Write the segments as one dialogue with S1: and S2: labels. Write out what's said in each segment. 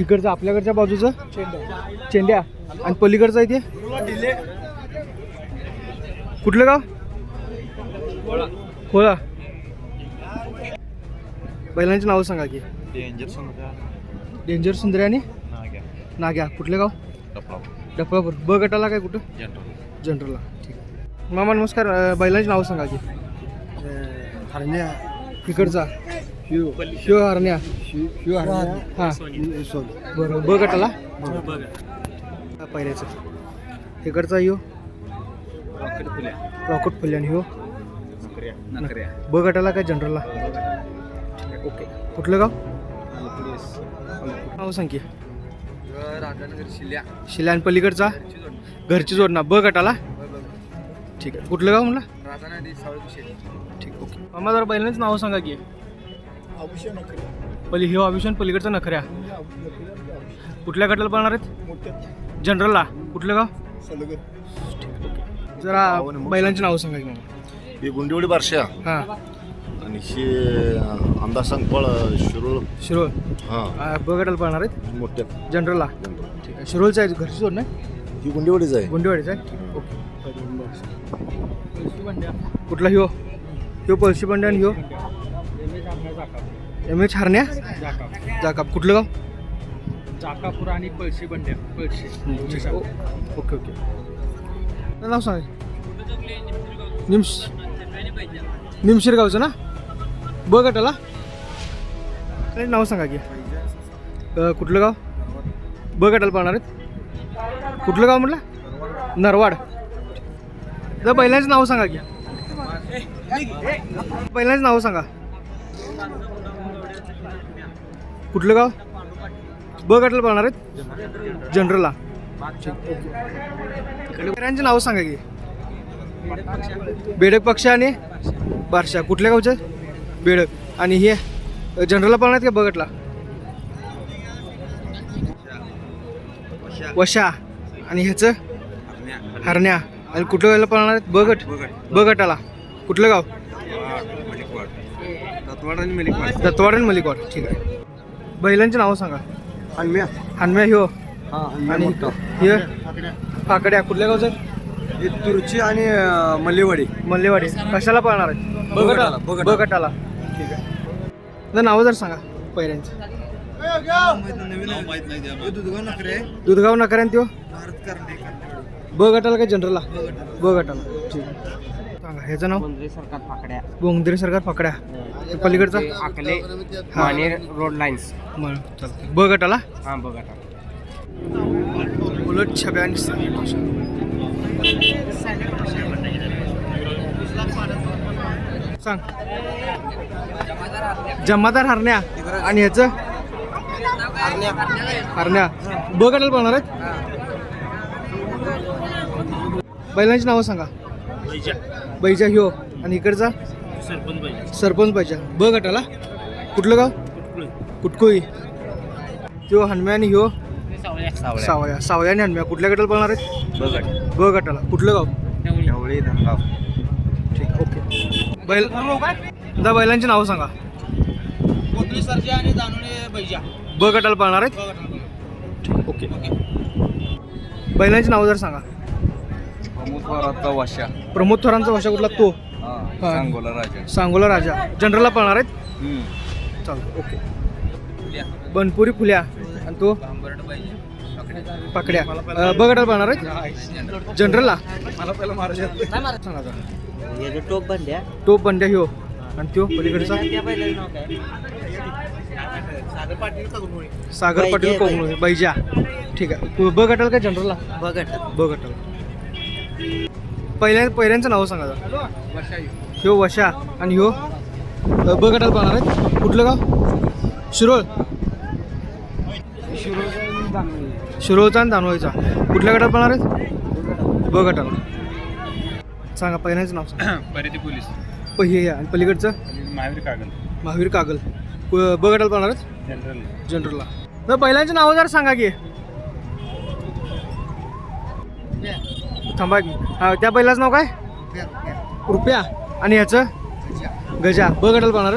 S1: इकडचं आपल्याकडच्या बाजूचं? चेंड्या. आणि पलीकडचं आहे ते? कुठलं गाव? खोळा बैलांची नावं सांगा की. डेंजर सुंदरी. आणि नाग्या. कुठलं गाव? डफळापूर ब गटाला काय कुठं? जनरलला. ठीक. आहे. मामा नमस्कार. बैलांची नावं सांगा की.
S2: हरण्या.
S1: इकडचा.
S2: शिव
S1: शिव हरण्या.
S2: शिव हरण्या.
S1: हां. बरं ब गटाला हा, पहिल्याचं. इकडचा यो. रॉकेट फुल्यान ह्यो ब गटाला काय जनरलला ओके. कुठलं गाव? नाव सांग की. शिल्या. आणि पलीकडचा? घरची जोड ना ब गटाला ठीक आहे. कुठलं गाव म्हणलं? ठीक ओके. मामा जरा बैलांच नाव सांगा की. पली ह्यो अभिषण पलीकडचा नखऱ्या कुठल्या गटाला पळणार आहेत? जनरलला. कुठलं गाव? जरा बैलांची नावं सांगा की मला.
S3: ही गुंडिवडी बारशा.
S1: हां.
S3: आणि ही आमदार संकपळ शिरूळ.
S1: शिरोळ?
S3: हां.
S1: आ, ब गटाला पळणार आहेत?
S3: मोठ्या.
S1: जनरलला. ठीक आहे. शिरोळचं आहे घरची जोड नाही?
S3: ही गुंडिवडीच आहे.
S1: गुंडेवाडीचा आहे? ओके. कुठला ह्यो? ह्यो पळशी बंड्या आणि ह्यो? M H हरण्या? जाकाप कुठलं गाव?
S2: चाकापूर आणि पळशी बंड्या पळशी.
S1: ओ- ओके ओके. काय नाव सांग. निम्स निमशिर गावचं ना? ब गटाला. काय नाव सांगा की. अ, कुठलं गाव? ब गटाला पाहणार आहेत. कुठलं गाव म्हटलं? नरवाड. तर बैलांचं नाव सांगा की. बैलांचं नाव सांगा. कुठलं गाव? ब गटाला पाहणार आहेत? जनरलला. शेतकऱ्यांचे नाव सांगा की. बेडक पक्ष आणि बारशा. कुठल्या गावचं? बेडक. आणि हे जनरलला पाळणार का बगटला वशा. आणि ह्याचं? हरण्या. आणि कुठल्या गावला पाळणार आहेत? बगट बगटाला कुठलं गाव? दत्तवाड आणि मलिकवाड. ठीक आहे. बैलांची नावं सांगा.
S2: हनम्या
S1: हनम्या ह्यो?
S2: हा
S1: आणि हे पाकड्या कुठल्या गावचं?
S2: ही तुरची आणि अं, मल्लेवाडी.
S1: मल्लेवाडी. कशाला पळणार आहे?
S2: बगटाला, बगटाला.
S1: बगटाला. ठीक आहे. तर नावं जर सांगा पहिल्यांचं दुधगाव नकर. त्यो ब गटाला काय जनरलला? ब गटाला ठीक आहे. ह्याचं नाव?
S4: सरकार फाकड्या.
S1: बोंगदिरी सरकार पकड्या हे. पलीकडचा?
S4: आकले
S1: हा.
S4: मानेर रोड लाईन्स.
S1: चालतंय. ब गटाला?
S4: हा बघा
S1: उलट छब्या आणि साधी भाषा. सांग. जमादार हरण्या. आणि ह्याचं? हरण्या. ब गटाला पळणार आहेत? बैलांची नावं सांगा. बैजा. ह्यो. आणि इकडचा? सरपंच बैजा. ब गटाला? कुठलं गाव? कुटकुळी. त्यो हनम्या आणि ह्यो? सावळ्या. सावळ्या. आणि हनम्या. कुठल्या गटाला पळणार आहेत? ब गटाला. कुठलं गाव?
S4: धनगाव.
S1: ठीक ओके. बैल आता बैलांची नावं सांगा. ब गटाला पळणार आहेत? ठीक ओके. बैलांची नावं जर सांगा.
S4: प्रमुखवराचा वाशा.
S1: प्रमोद थोरांचा भाषा कुठला? तो.
S4: हा सांगोला राजा.
S1: सांगोला राजा. जनरलला पळणार आहेत? चालतं ओके. बनपुरी फुल्या. आणि तो? पाकड्या. अं, गटाला पळणार आहेत? जनरलला?
S2: मला पहिला महाराज
S1: सांगा जरा.
S4: हे टोप बंड्या
S1: तो बंड्या ह्यो. आणि तो पलीकडचा? सागर पाटील कोंगळे बैजा ठीक आहे. ब गटाला काय जनरलला?
S4: बघट
S1: ब गटाला पहिल्या पहिल्यांचं नाव सांगा. ह्यो वशा आणि ह्यो ब पाहणार आहेत. कुठलं गाव? शिरोळ. शिरोळचा आणि दानवाईचा कुठल्या गटाला पाहणार आहेत? ब गटाला. सांगा पहिल्याचं नाव सांगा.
S2: परिधी पोलीस.
S1: आणि पलीकडचं?
S2: महावीर कागल.
S1: महावीर कागल. ब गटाला पाहणार आहेत?
S2: जनरल.
S1: जनरलला. तर बैलांचे नाव जरा सांगा की. थांबा की हा त्या बैलाचं नाव काय? रुपया. आणि ह्याचं? गजा. ब गटाला पाहणार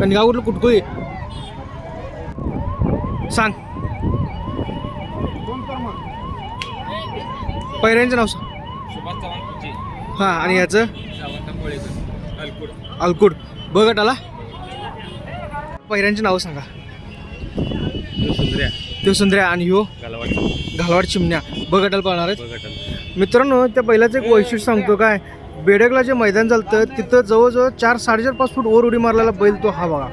S1: कणगाव कुठलं? कुटकुळी. सांग. पैऱ्यांचं नाव सांग. हां आणि याचं अलकुड. बघत आला पैऱ्यांची नावं सांगा. तो सुंदर्या आणि ह्यो घालवाड. चिमण्या. बघटाला पाळणार आहेत. मित्रांनो त्या पहिल्याच एक वैशिष्ट्य सांगतो काय? बेडगला जे मैदान झालं तिथं जवळजवळ चार साडेचार पाच फूट वर उडी मारलेला बैल तो हा बघा.